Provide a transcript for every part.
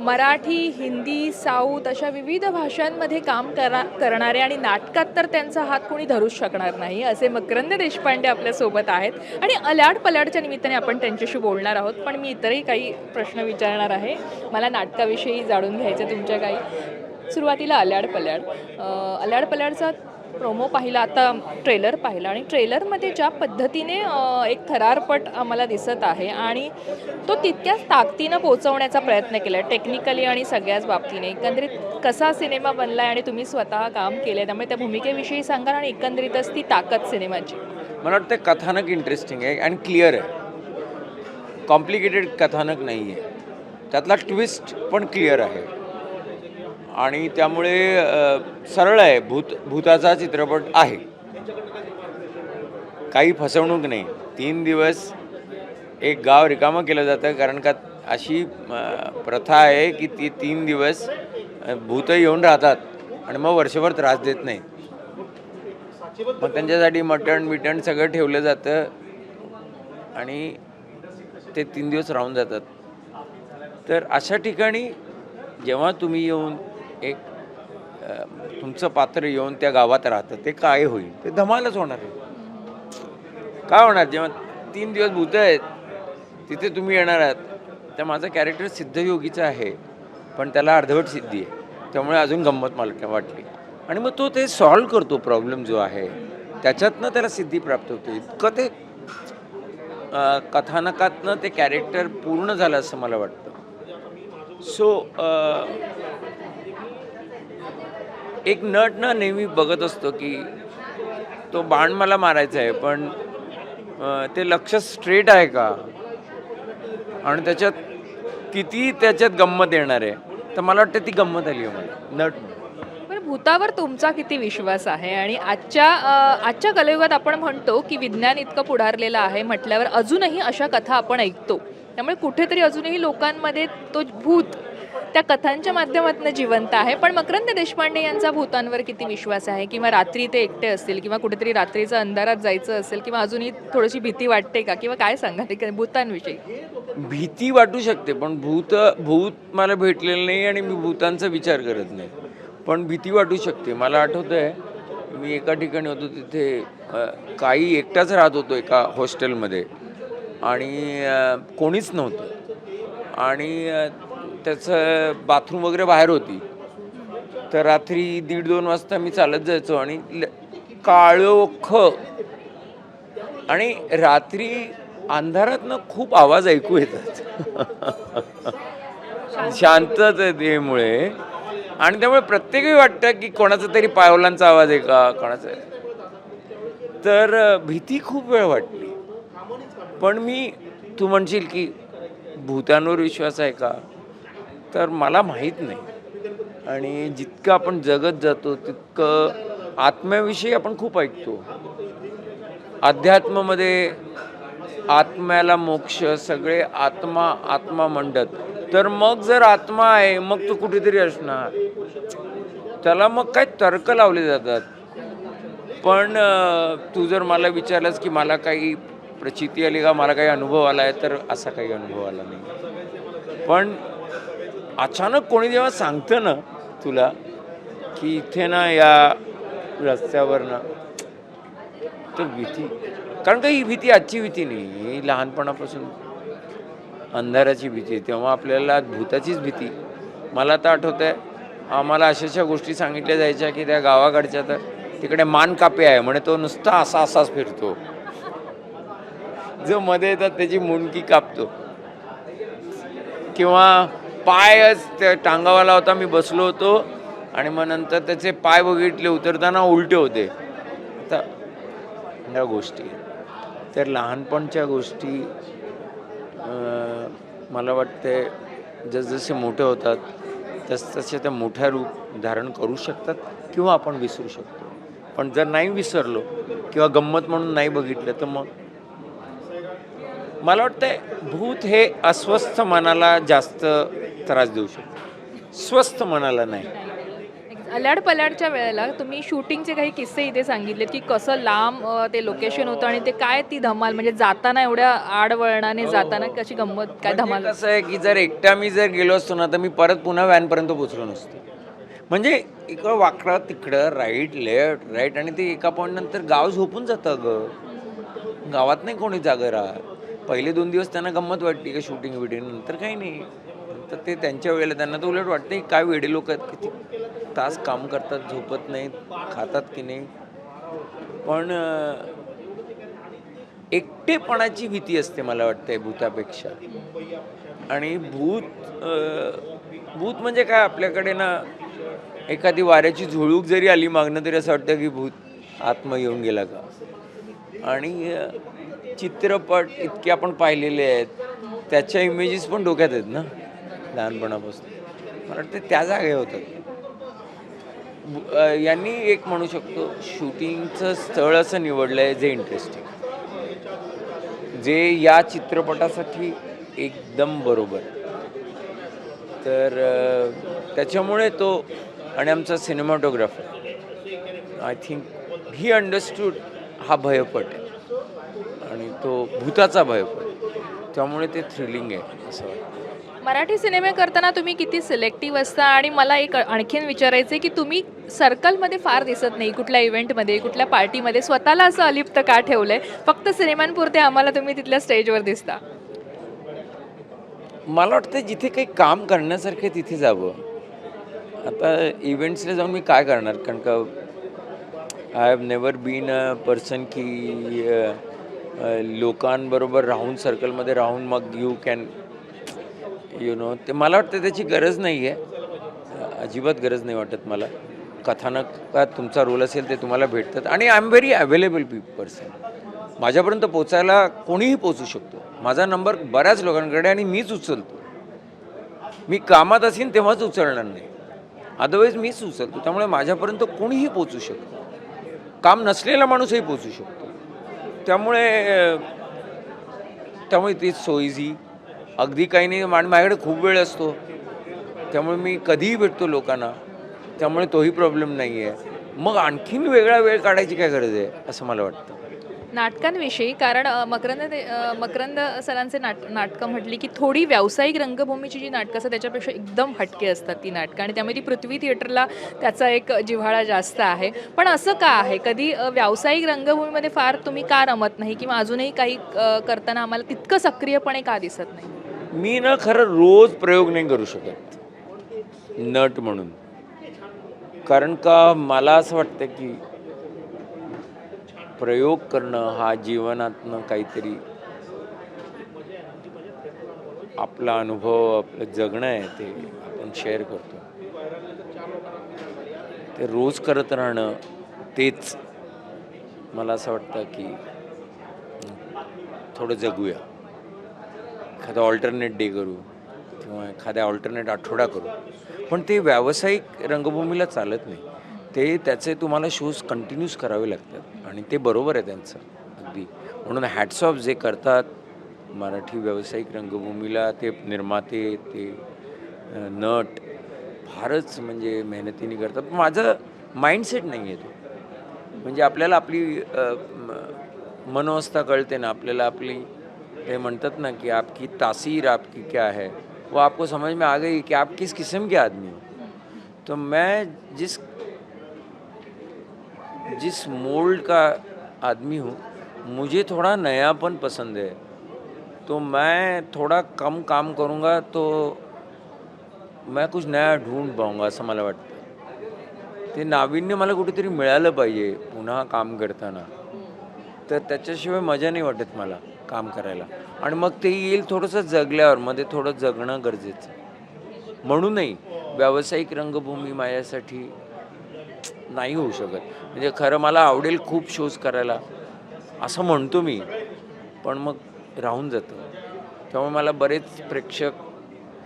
Marathi Hindi south अशा विविध भाषांमध्ये काम करा करणारे आणि नाटकात तर त्यांचा हात कोणी धरूच शकणार नाही असे मकरंद देशपांडे आपल्यासोबत आहेत. आणि अल्याड पल्याडच्या निमित्ताने आपण त्यांच्याशी बोलणार आहोत पण मी इतरही काही प्रश्न विचारणार आहे. मला नाटकाविषयी जाणून घ्यायचं तुमच्या काही सुरुवातीला अल्याड पल्याड अलाड अल्याड पल्याडचा प्रोमो पाहिला आता ट्रेलर पाहिला आणि ट्रेलरमध्ये ज्या पद्धतीने एक थरारपट आम्हाला दिसत आहे आणि तो तितक्याच ताकदीनं पोचवण्याचा प्रयत्न केला आहे टेक्निकली आणि सगळ्याच बाबतीने. एकंदरीत कसा सिनेमा बनला आहे आणि तुम्ही स्वतः काम केलं आहे त्यामुळे त्या भूमिकेविषयी सांगाल आणि एकंदरीतच ती ताकद सिनेमाची. मला वाटतं कथानक इंटरेस्टिंग आहे आणि क्लिअर आहे. कॉम्प्लिकेटेड कथानक नाही आहे त्यातला ट्विस्ट पण क्लिअर आहे. आणि त्यामुळे सरळ आहे. भूत भूताचा चित्रपट आहे. काही फसवणूक नाही. तीन दिवस एक गाव रिकामं केलं जातं. कारण का अशी प्रथा आहे की ती तीन दिवस भूतं भूत येऊन राहतात आणि मग वर्षभर त्रास देत नाही मग त्यांच्यासाठी मटण बिटण सगळं ठेवलं जातं आणि ते तीन दिवस राहून जातात. तर अशा ठिकाणी जेव्हा तुम्ही येऊन एक तुमचं पात्र येऊन त्या गावात राहतं ते काय होईल? ते धमालच होणार आहे. काय होणार? जेव्हा तीन दिवस भूत आहेत तिथे तुम्ही येणार आहात तर माझं कॅरेक्टर सिद्धयोगीचं आहे पण त्याला अर्धवट सिद्धी आहे. त्यामुळे अजून गंमत मला वाटली. आणि मग तो ते सॉल्व करतो प्रॉब्लेम जो आहे त्याच्यातनं त्याला सिद्धी प्राप्त होते. इतकं ते कथानकातनं ते कॅरेक्टर पूर्ण झालं असं मला वाटतं. सो एक नट ना नेहमी बघत असतो की तो बाण मला मारायचा आहे पण ते लक्ष स्ट्रेट आहे का? आणि त्याच्यात किती त्याच्यात गंमत येणार आहे? तर मला वाटतं ती गंमत आली आहे मला नट भूतावर तुमचा किती विश्वास आहे? आणि आजच्या आजच्या कलयुगात आपण म्हणतो की विज्ञान इतकं पुढारलेलं आहे म्हटल्यावर अजूनही अशा कथा आपण ऐकतो. त्यामुळे कुठेतरी अजूनही लोकांमध्ये तो भूत त्या कथांच्या माध्यमातून जिवंत आहे. पण मकरंद देशपांडे यांचा भूतांवर किती विश्वास आहे? किंवा रात्री ते एकटे असतील किंवा कुठेतरी रात्रीचं अंधारात जायचं असेल किंवा अजूनही थोडीशी भीती वाटते का? किंवा काय सांगा ते भूतांविषयी? भीती वाटू शकते पण भूत भूत मला भेटलेलं नाही आणि मी भूतांचा विचार करत नाही. पण भीती वाटू शकते. मला आठवतं आहे मी एका ठिकाणी होतो तिथे काही एकटाच राहत होतो एका हॉस्टेलमध्ये. आणि कोणीच नव्हतं. आणि त्याचं बाथरूम वगैरे बाहेर होती. तर रात्री दीड दोन वाजता मी चालत जायचो आणि ल- काळोख आणि रात्री अंधारातनं खूप आवाज ऐकू येतात. शांततेमुळे. आणि त्यामुळे प्रत्येकही वाटतं की कोणाचा तरी पावलांचा आवाज आहे का कोणाचा? तर भीती खूप वेळ वाटली. पण मी तू म्हणशील की भूतांवर विश्वास आहे का? तर मला माहीत नाही. आणि जितकं आपण जगत जातो तितकं आत्म्याविषयी आपण खूप ऐकतो. अध्यात्मामध्ये आत्म्याला मोक्ष सगळे आत्मा आत्मा म्हणतात तर मग जर आत्मा आहे मग तो कुठेतरी असणार. त्याला मग काय तर्क लावले जातात. पण तू जर मला विचारलंस की मला काही प्रचिती आली का मला काही अनुभव आला आहे तर असा काही अनुभव आला नाही. पण अचानक कोणी जेव्हा सांगतं ना तुला की इथे ना या रस्त्यावर ना तर भीती. कारण का ही भीती आजची भीती नाही. ही लहानपणापासून अंधाराची भीती तेव्हा आपल्याला भूताचीच भीती. मला तर आठवतं आहे आम्हाला अशाशा गोष्टी सांगितल्या जायच्या की त्या गावाकडच्या तर तिकडे मान कापे आहे म्हणे तो नुसता असा असाच फिरतो. जो मध्ये येतात त्याची मुंडकी कापतो. किंवा पायच त्या टांगावाला होता मी बसलो होतो आणि मग नंतर त्याचे पाय बघितले उतरताना उलटे होते. आता ह्या गोष्टी. तर लहानपणच्या गोष्टी मला वाटते जसजसे मोठे होतात तसतसे त्या मोठ्या रूप धारण करू शकतात किंवा आपण विसरू शकतो. पण जर नाही विसरलो किंवा गंमत म्हणून नाही बघितलं तर मग मला वाटतं भूत हे अस्वस्थ मनाला जास्त त्रास देऊ शकतो. स्वस्थ मनाला नाही. अल्याड पल्याडच्या वेळेला तुम्ही शूटिंगचे काही किस्से इथे सांगितलेत की कसं लांब ते लोकेशन होतं आणि ते काय ती धमाल म्हणजे जाताना एवढ्या आडवळणाने जाताना कशी गंमत काय म्हणजे धमाल? कसं आहे की जर एकटा मी जर गेलो असतो ना तर मी परत पुन्हा व्हॅनपर्यंत पोचलो नसतो. म्हणजे इकडं वाकडं तिकडं राईट लेफ्ट राईट आणि ते एका पॉईंट नंतर गाव झोपून जातं ग. गावात नाही कोणी जागं राहत पहिले दोन दिवस त्यांना गंमत वाटते का शूटिंग विटिंग नंतर काही नाही. तर ते त्यांच्या वेळेला त्यांना तर उलट वाटतं काय वेडे लोक आहेत किती तास काम करतात झोपत नाहीत खातात की नाही. पण एकटेपणाची भीती असते मला वाटते भूतापेक्षा. आणि भूत भूत म्हणजे काय आपल्याकडे ना एखादी वाऱ्याची झुळूक जरी आली मागणं तरी असं वाटतं की भूत आत्मा येऊन गेला का? आणि चित्रपट इतके आपण पाहिलेले आहेत त्याच्या इमेजेस पण डोक्यात आहेत ना? लहानपणापासून. मला वाटतं त्या जागे होतात यांनी एक म्हणू शकतो शूटिंगचं स्थळ असं निवडलं आहे जे इंटरेस्टिंग जे या चित्रपटासाठी एकदम बरोबर. तर त्याच्यामुळे तो आणि आमचा cinematographer I think he understood हा भयपट आहे. आणि तो भूताचा भयपट त्यामुळे ते थ्रिलिंग आहे असं वाटतं. मराठी सिनेमे करताना तुम्ही किती सिलेक्टिव्ह असता? आणि मला एक आणखीन विचारायचं आहे की तुम्ही सर्कलमध्ये फार दिसत नाही कुठल्या इव्हेंटमध्ये कुठल्या पार्टीमध्ये. स्वतःला असं अलिप्त का ठेवलं आहे फक्त सिनेमांपुरते आम्हाला तुम्ही तिथल्या स्टेजवर दिसता. मला वाटतं जिथे काही काम करण्यासारखं तिथे जावं. आता इव्हेंट्सला जाऊन मी काय करणार? कारण का I have never been a person की लोकांबरोबर राहून सर्कलमध्ये राहून मग यू कॅन यु नो ते मला वाटतं त्याची गरज नाही आहे. अजिबात गरज नाही वाटत मला. कथानकात तुमचा रोल असेल ते तुम्हाला भेटतात. आणि I am very available P person माझ्यापर्यंत पोचायला कोणीही पोचू शकतो. माझा नंबर बऱ्याच लोकांकडे आणि मीच उचलतो. मी कामात असेन तेव्हाच उचलणार नाही. अदरवाईज मीच उचलतो. त्यामुळे माझ्यापर्यंत कोणीही पोचू शकतो काम नसलेला माणूसही पोचू शकतो. त्यामुळे त्यामुळे त्यामुळे ती सोयीझी अगदी काही नाही आणि माझ्याकडे खूप वेळ असतो. त्यामुळे मी कधीही भेटतो लोकांना. त्यामुळे तोही प्रॉब्लेम नाही आहे मग आणखीन वेगळा वेळ काढायची काय गरज आहे असं मला वाटतं. नाटकांविषयी कारण मकरंद ते- मकरंद सरांचे नाट नाटकं म्हटली की थोडी व्यावसायिक रंगभूमीची जी नाटकं असतात त्याच्यापेक्षा एकदम हटके असतात ती नाटकं. आणि त्यामुळे ती पृथ्वी थिएटरला त्याचा एक जिव्हाळा जास्त आहे. पण असं का आहे? कधी व्यावसायिक रंगभूमीमध्ये फार तुम्ही का रमत नाही? किंवा अजूनही काही करताना आम्हाला तितकं सक्रियपणे का दिसत नाही? मी ना खरं रोज प्रयोग नाही करू शकत. नट म्हणून. कारण का मला असं वाटतं की प्रयोग करणं हा जीवनातनं काहीतरी आपला अनुभव आपलं जगणं आहे ते आपण शेअर करतो. ते रोज करत राहणं तेच मला असं वाटतं की थोडं जगूया. एखादा ऑल्टरनेट डे करू किंवा एखाद्या ऑल्टरनेट आठवडा करू. पण ते व्यावसायिक रंगभूमीला चालत नाही. ते त्याचे तुम्हाला शोज कंटिन्यूस करावे लागतात आणि ते बरोबर आहे त्यांचं. अगदी. म्हणून हॅट्स ऑफ जे करतात मराठी व्यावसायिक रंगभूमीला ते निर्माते ते नट फारच म्हणजे मेहनतीने करतात. पण माझं माइंडसेट नाही आहे तो. म्हणजे आपल्याला आपली मनोवस्था कळते ना आपल्याला आपली ते म्हणतात ना की आपकी तासीर आपकी क्या है? वो आपको समझ में आ गई कि आप किस किस्म के आदमी हो। तो मैं जिस जिस मोल्ड का आदमी हूँ मुझे थोड़ा नयापन पसंद है। तो मैं थोड़ा कम काम करूँगा तो मैं कुछ नया ढूंढ पाऊंगा असं मला वाटतं। ते नाविन्य मला कुठेतरी मिळालं पाहिजे पुन्हा काम करताना। तर त्याच्याशिवाय मजा नाही वाटत मला। काम करायला. आणि मग ते येईल थोडंसं जगल्यावर मध्ये थोडं जगणं गरजेचं. म्हणूनही व्यावसायिक रंगभूमी माझ्यासाठी नाही होऊ शकत. म्हणजे खरं मला आवडेल खूप शोज करायला असं म्हणतो मी. पण मग राहून जातं. त्यामुळे मला बरेच प्रेक्षक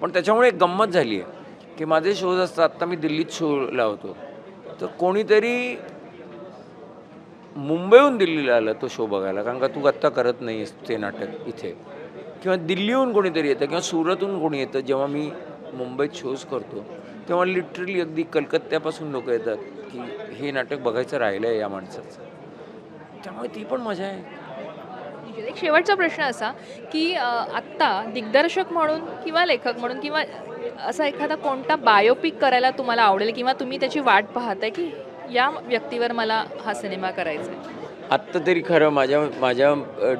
पण त्याच्यामुळे एक गंमत झाली आहे की माझे शोज असतात आत्ता मी दिल्लीत शो लावतो. तर कोणीतरी मुंबईहून दिल्लीला आलं तो शो बघायला कारण का तू आत्ता करत नाहीस ते नाटक इथे. किंवा दिल्लीहून कोणीतरी येतं किंवा सुरतहून कोणी येतं जेव्हा मी मुंबईत शोज करतो तेव्हा लिटरली अगदी कलकत्त्यापासून लोक येतात की हे नाटक बघायचं राहिलं आहे या माणसाचं. त्यामुळे ती पण मजा आहे. एक शेवटचा प्रश्न असा की आत्ता दिग्दर्शक म्हणून किंवा लेखक म्हणून किंवा असा एखादा कोणता बायोपिक करायला तुम्हाला आवडेल किंवा तुम्ही त्याची वाट पाहताय की या व्यक्तीवर मला हा सिनेमा करायचा आहे. आत्ता तरी खरं माझ्या माझ्या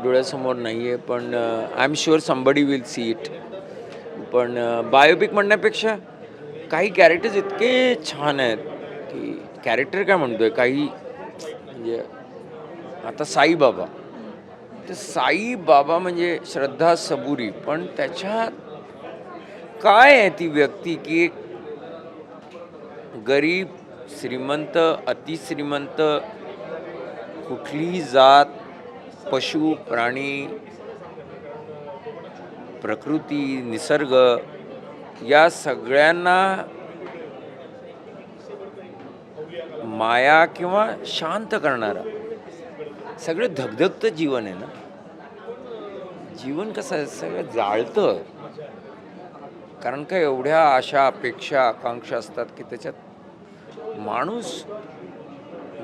डोळ्यासमोर नाही आहे पण I am sure somebody will see it पण बायोपिक म्हणण्यापेक्षा काही कॅरेक्टर्स इतके छान आहेत की कॅरेक्टर काय म्हणतोय? काही म्हणजे आता साईबाबा तर साईबाबा म्हणजे श्रद्धा सबुरी पण त्याच्यात काय आहे ती व्यक्ती की एक गरीब श्रीमंत अतिश्रीमंत कुठलीही जात पशु प्राणी प्रकृती निसर्ग या सगळ्यांना माया किंवा शांत करणारा. सगळं धगधगतं जीवन आहे ना? जीवन कसं आहे? सगळं जाळतं. कारण का एवढ्या आशा अपेक्षा आकांक्षा असतात की त्याच्यात माणूस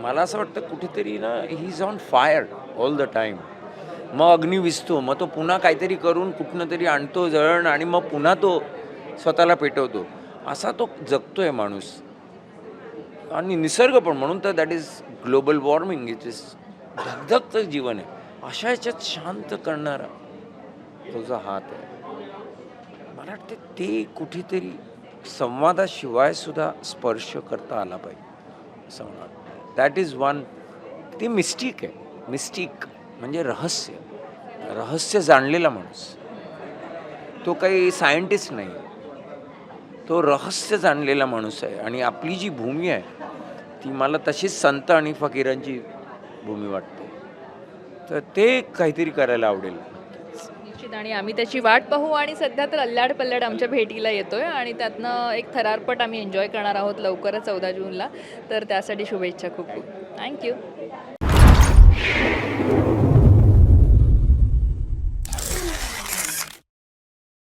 मला असं वाटतं कुठेतरी ना he is on fire all the time मग अग्नी विजतो मग तो पुन्हा काहीतरी करून कुठनं तरी आणतो जळण आणि मग पुन्हा तो स्वतःला पेटवतो. असा तो जगतो आहे माणूस. आणि निसर्ग पण म्हणून तर that is global warming it is धगधगचं जीवन आहे. अशा ह्याच्यात शांत करणारा तुझा हात आहे. मला वाटतं ते कुठेतरी संवादाशिवाय सुद्धा स्पर्श करता आला पाहिजे संवाद दॅट इज वन ती मिस्टिक आहे. मिस्टिक म्हणजे रहस्य. रहस्य जाणलेला माणूस. तो काही सायंटिस्ट नाही. तो रहस्य जाणलेला माणूस आहे आणि आपली जी भूमी आहे ती मला तशीच संत आणि फकीरांची भूमी वाटते. तर ते काहीतरी करायला आवडेल. निश्चित आणि आम्ही त्याची वाट पाहू आणि सध्या तर अल्लाड पल्लाड आमच्या भेटीला येतोय आणि त्यातनं एक थरारपट आम्ही एन्जॉय करणार आहोत लवकरच चौदा जूनला. तर त्यासाठी शुभेच्छा खूप खूप. थँक्यू